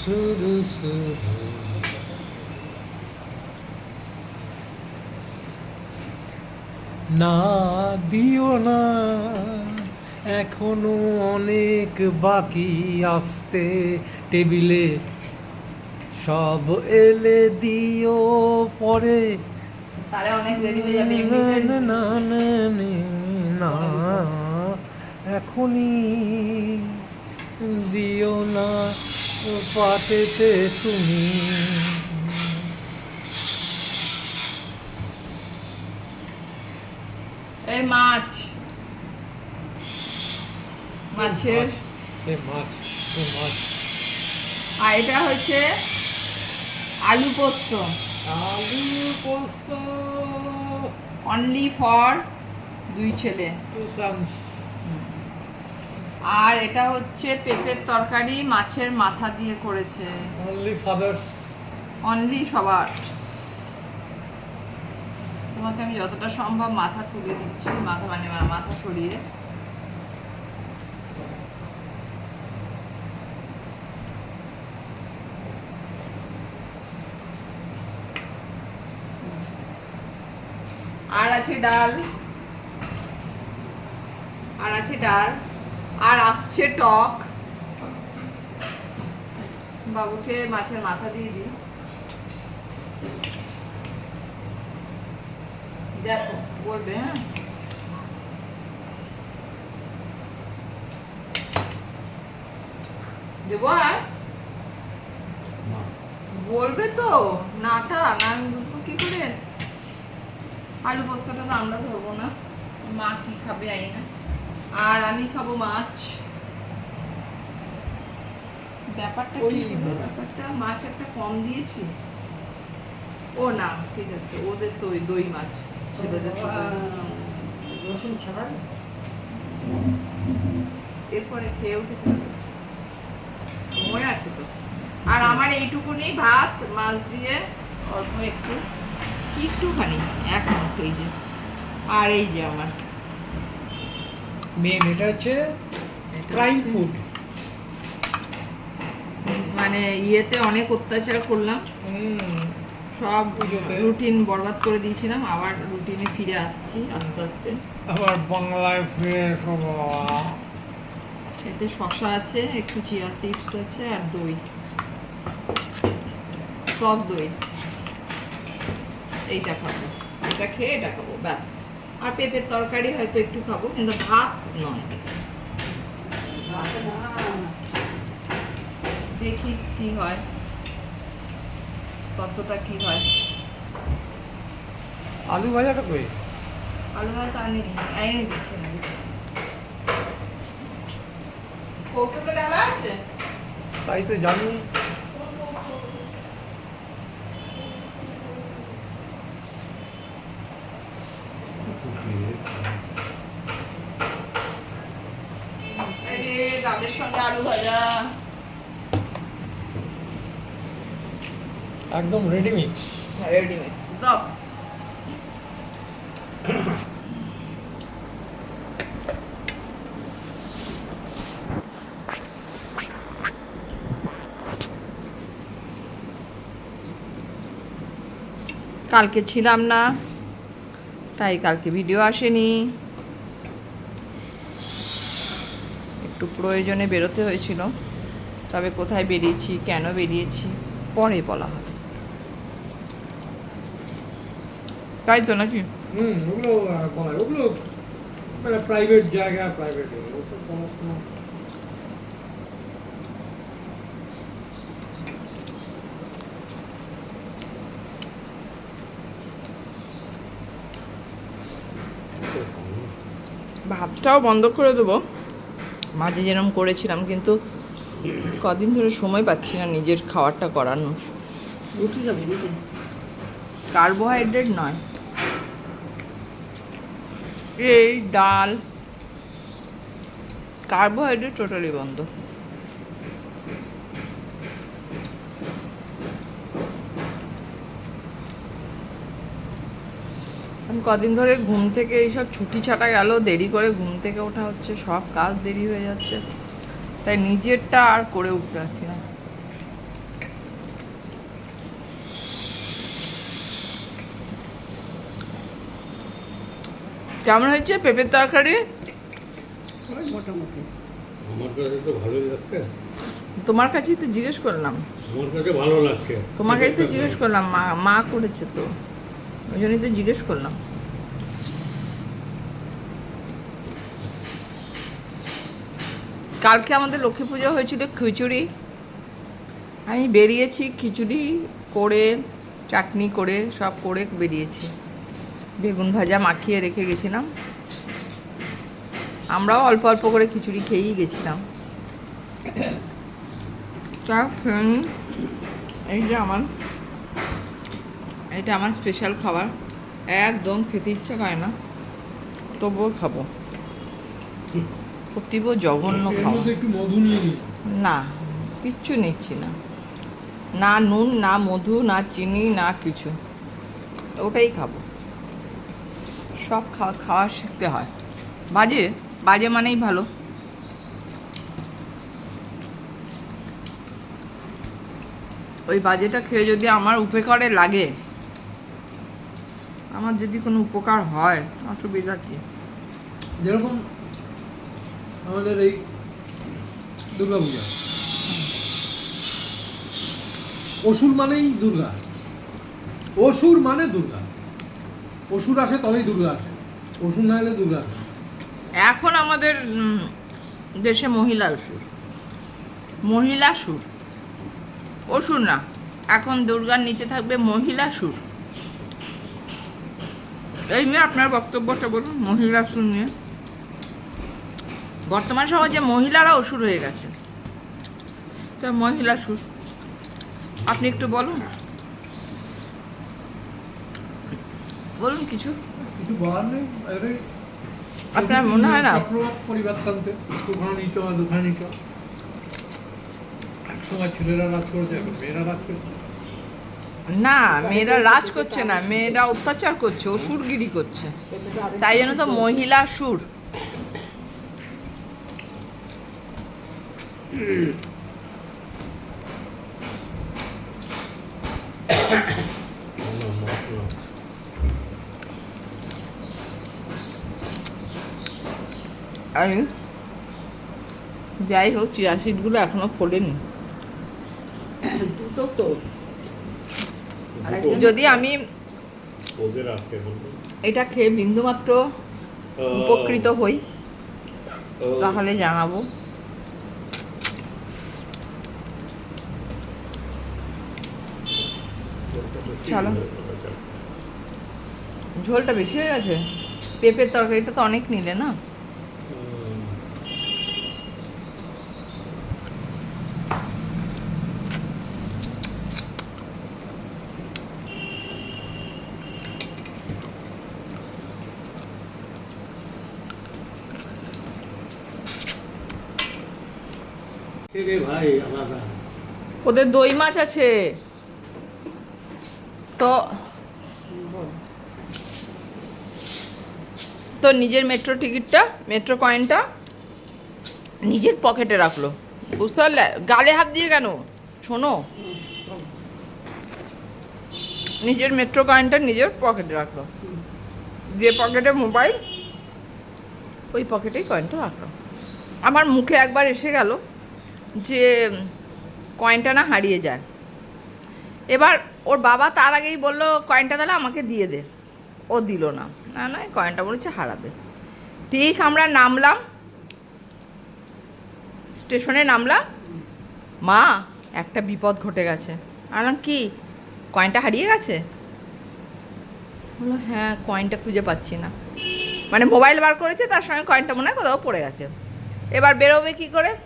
শুধু শুধু না দিও না এখনও অনেক বাকি আসতে টেবিলে সব এলে দিও পরে তাহলে অনেক দেরি হয়ে যাবে না, এমনিতে না, না, না, না, না, এখনই দিও না পাতেতে তুমি। এই মাছ। মাছের। এ মাছ এ মাছ। আর এটা হচ্ছে আলু পোস্ত। আলু পোস্ত। অনলি ফর দুই ছেলে। টু সামস আর এটা হচ্ছে পেঁপের তরকারি মাছের মাথা দিয়ে করেছে। অনলি ফাদার্স অনলি সবার তোমাকে আমি যতটা সম্ভব মাথা তুলে দিচ্ছি মাথা মানে মাথা সরিয়ে। আর আছে ডাল। আর আছে ডাল। আর আসছে টক। বাবুকে মাছের মাথা দিয়ে দিই। দেখো বলবে হ্যাঁ? দেবো আর? বলবে তো নাটা না আমি বুঝব কি করে? আলু পোস্তটা তো আমরা ধরবো না। মা কি খাবে আই না। আর আমি খাব মাছ। ব্যাপারটা কি ব্যাপারটা মাছ একটা কম দিয়েছি? ও না ঠিক আছে ওদের তো দই মাছ। রসুন ছাড়া? এরপরে খেয়ে উঠেছে। সময় আছে তো? আর আমার এইটুকুনি ভাত মাছ দিয়ে অল্প একটু একটুখানি এক এই যে। আর এই যে আমার। মেন এটা হচ্ছে প্রাইম ফুড মানে ইয়েতে অনেক অত্যাচার করলাম। সব রুটিন বরবাদ করে দিয়েছিলাম আবার রুটিনে ফিরে আসছি আস্তে আস্তে। আবার বাংলায় ফিরে এসো এতে শশা আছে একটু চিয়া সিডস আছে আর দই। টক দই। এইটা খাব। এটা খেয়ে এটা খাব ব্যাস। আর পেঁপের তরকারি হয়তো একটু খাব কিন্তু ভাত নয়। দেখি কি হয় কতটা কি হয়। আলু ভাজাটা কই? আলু ভাত আনিনি এনে দিচ্ছি না দিচ্ছি কৌটোতে ডালা আছে? তাই তো জানি এই যে ডালের সঙ্গে আলু ভাজা। একদম রেডি মিক্স রেডি মিক্স দাও। কালকে ছিলাম না তাই কালকে ভিডিও আসেনি একটু প্রয়োজনে বেরোতে হয়েছিল। তবে কোথায় বেরিয়েছি কেন বেরিয়েছি পরে বলা হবে। তাই তো নাকি? হুম ওগুলো ওগুলো মানে প্রাইভেট জায়গা প্রাইভেট ওসব ভাতটাও বন্ধ করে দেবো। মাঝে যেরকম করেছিলাম কিন্তু কদিন ধরে সময় পাচ্ছি না নিজের খাবারটা করানোর। রুটি যাবে রুটি কার্বোহাইড্রেট নয়। এই ডাল। কার্বোহাইড্রেট টোটালি বন্ধ। কদিন ধরে ঘুম থেকে এইসব ছুটি ছাটা গেল দেরি করে ঘুম থেকে ওঠা হচ্ছে সব কাজ দেরি হয়ে যাচ্ছে। তাই নিজেরটা আর করে উঠতে পারছি না। কেমন হয়েছে পেঁপের তরকারি? কাছে তো তোমার কাছেই তো জিজ্ঞেস করলাম। আমার কাছে তোমাকেই তো জিজ্ঞেস করলাম মা মা করেছে তো। ওই জন্যই তো জিজ্ঞেস করলাম। কালকে আমাদের লক্ষ্মী পুজো হয়েছিল খিচুড়ি। আমি বেরিয়েছি খিচুড়ি করে, চাটনি করে, সব করে বেরিয়েছি। বেগুন ভাজা মাখিয়ে রেখে গেছিলাম। আমরাও অল্প অল্প করে খিচুড়ি খেয়েই গেছিলাম। এই যে আমার, এটা আমার স্পেশাল খাবার। একদম খেতে ইচ্ছে করে না, তবুও খাব। অতীব জঘন্য খাওয়া। না কিচ্ছু নিচ্ছি না। না নুন না মধু না চিনি না কিছু। ওটাই খাব। সব খাওয়া খাওয়া শিখতে হয়। বাজে? বাজে মানেই ভালো। ওই বাজেটা খেয়ে যদি আমার উপকারে লাগে আমার যদি কোনো উপকার হয় অসুবিধা কি? যেরকম আমাদের এই দুর্গা পূজা অসুর মানেই দুর্গা। অসুর মানে দুর্গা। অসুর আসে তবেই দুর্গা আসে। অসুর না এলে দুর্গা আসে এখন আমাদের দেশে মহিলা সুর মহিলা সুর। অসুর না। এখন দুর্গার নিচে থাকবে মহিলা সুর। এই নিয়ে আপনার বক্তব্যটা বলুন, মহিলা সুর নিয়ে। বর্তমান সমাজে মহিলারা অসুর হয়ে গেছে। তা মহিলা সুর। আপনি একটু বলুন। বলুন কিছু। কিছু বলার নেই আপনার মনে হয় না? পরিবর্তনতে দুখানা নিচ দুখানা নিচ একসময় ছেলেরা রাজ করেছে এখন মেয়েরা রাজ করছে। না মেয়েরা রাজ করছে না মেয়েরা অত্যাচার করছে অসুরগিরি করছে। তাই জন্য তো মহিলা সুর। আমি যাই হোক চিয়া সিটগুলো এখনও দুটো তো যদি আমি ওদের আজকে বলব? এটা খেয়ে বিন্দুমাত্র উপকৃত হই তাহলে জানাব। চলো। ঝোলটা বেশি হয়ে গেছে? পেঁপের তরকারিটা তো অনেক নিলে না? ওদের দই মাছ আছে। তো তো নিজের মেট্রো টিকিটটা মেট্রো কয়েনটা নিজের পকেটে রাখল। বুঝতে পারলে? গালে হাত দিয়ে কেন? শোনো। নিজের মেট্রো কয়েনটা নিজের পকেটে রাখল। যে পকেটে মোবাইল ওই পকেটেই কয়েনটা রাখল। আমার মুখে একবার এসে গেল যে কয়েনটা না হারিয়ে যায়। এবার ওর বাবা তার আগেই বলল কয়েনটা তাহলে আমাকে দিয়ে দে। ও দিল না। না না কয়েনটা হচ্ছে হারাবে। ঠিক আমরা নামলাম। স্টেশনে নামলাম। মা, একটা বিপদ ঘটে গেছে। আলাম, কি? কয়েনটা হারিয়ে গেছে? বলল হ্যাঁ কয়েনটা খুঁজে পাচ্ছি না। মানে মোবাইল বার করেছে, তার সঙ্গে কয়েনটা মনে হয় কোথাও পড়ে গেছে। এবার বেরোবে কি করে?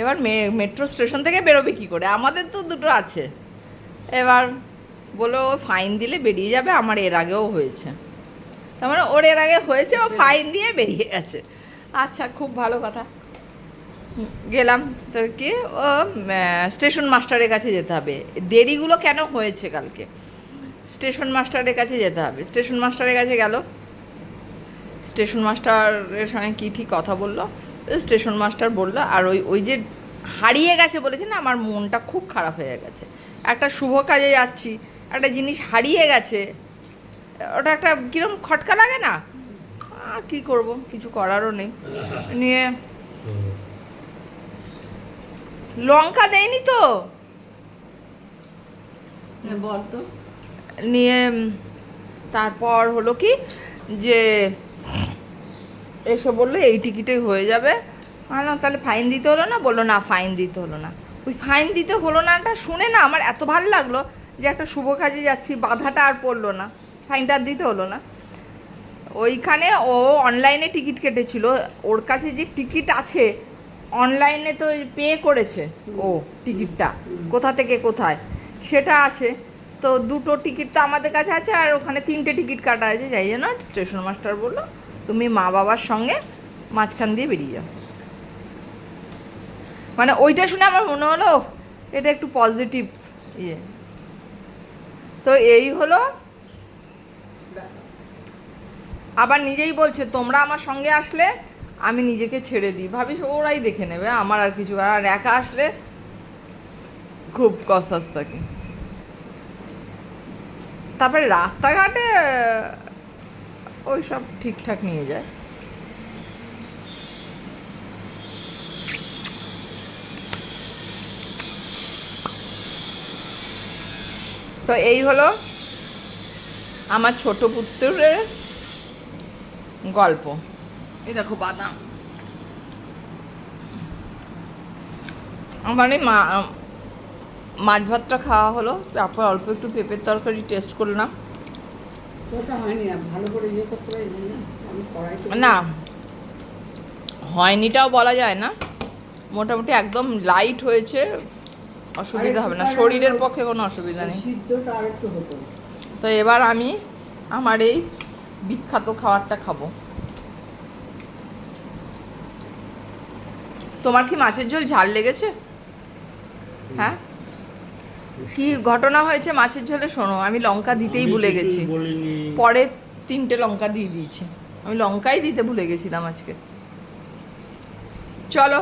এবার মেট্রো স্টেশন থেকে বেরোবে কি করে? আমাদের তো দুটো আছে। এবার বলো, ও ফাইন দিলে বেরিয়ে যাবে, আমার এর আগেও হয়েছে। তার মানে ওর এর আগে হয়েছে, ও ফাইন দিয়ে বেরিয়ে গেছে। আচ্ছা খুব ভালো কথা। গেলাম, তো কি, ও স্টেশন মাস্টারের কাছে যেতে হবে। দেরিগুলো কেন হয়েছে কালকে? স্টেশন মাস্টারের কাছে যেতে হবে। স্টেশন মাস্টারের কাছে গেল। স্টেশন মাস্টারের সঙ্গে কী ঠিক কথা বলল? স্টেশন মাস্টার বলল আর ওই ওই যে হারিয়ে গেছে বলেছে না আমার মনটা খুব খারাপ হয়ে গেছে। একটা শুভ কাজে যাচ্ছি একটা জিনিস হারিয়ে গেছে ওটা একটা কিরম খটকা লাগে না? কি করব কিছু করারও নেই। নিয়ে লঙ্কা দেয়নি তো? হ্যাঁ বল তো। নিয়ে তারপর হলো কি যে এসে বলল, এই টিকিটেই হয়ে যাবে। বললাম, তাহলে ফাইন দিতে হলো না? বলল, না ফাইন দিতে হলো না। ওই ফাইন দিতে হলো নাটা শুনে না আমার এত ভালো লাগল যে একটা শুভ কাজে যাচ্ছি, বাধাটা আর পড়ল না। ফাইনটা দিতে হলো না। ওইখানে ও অনলাইনে টিকিট কেটেছিল। ওর কাছে যে টিকিট আছে অনলাইনে তো পে করেছে ও টিকিটটা। কোথা থেকে কোথায়? সেটা আছে। তো দুটো টিকিট তো আমাদের কাছে আছে আর ওখানে তিনটে টিকিট কাটা আছে। যাই জন্য স্টেশন মাস্টার বলল তুমি মা বাবার সঙ্গে মাঝখান দিয়ে বেরিয়ে যাও। মানে ওইটা শুনে আমার মনে হলো এটা একটু পজিটিভ ইয়ে। তো এই হলো আবার নিজেই বলছে, তোমরা আমার সঙ্গে আসলে আমি নিজেকে ছেড়ে দিই। ভাবিস ওরাই দেখে নেবে, আমার আর কিছু আর একা আসলে খুব কসাস থাকে তারপরে রাস্তাঘাটে ওই সব ঠিকঠাক নিয়ে যায়। তো এই হলো আমার ছোট পুত্রের গল্প। এই দেখো বাদাম। আমার এই মা, মাছ ভাতটা খাওয়া হলো, তারপর অল্প একটু পেঁপের তরকারি টেস্ট করলাম। না। আমি কড়াই হয়নিটাও বলা যায় না। মোটামুটি একদম লাইট হয়েছে অসুবিধা হবে না। শরীরের পক্ষে কোনো অসুবিধা নেই। তো এবার আমি আমার এই বিখ্যাত খাবারটা খাব। তোমার কি মাছের ঝোল ঝাল লেগেছে? হ্যাঁ? কি ঘটনা হয়েছে মাছের ঝোলে শোনো আমি লঙ্কা দিতেই ভুলে গেছি। পরে তিনটে লঙ্কা দিয়ে দিয়েছি। আমি লঙ্কাই দিতে ভুলে গেছিলাম আজকে। চলো।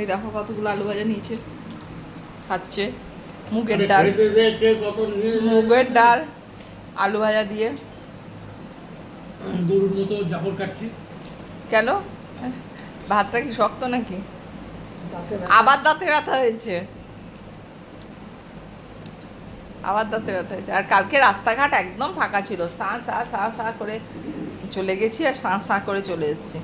এই দেখো কতগুলো আলু ভাজা নিয়েছে। খাচ্ছে। মুগের ডাল। মুগের ডাল আলু ভাজা দিয়ে। গরুর মতো জাবর কাটছি। কেন? ভাতটা কি শক্ত নাকি? আবার দাঁতে ব্যথা হয়েছে। আবার দাঁতে ব্যথা হয়েছে। আর কালকে রাস্তাঘাট একদম ফাঁকা ছিল। সা সা সা সা করে চলে গেছি আর সা সা করে চলে এসেছি।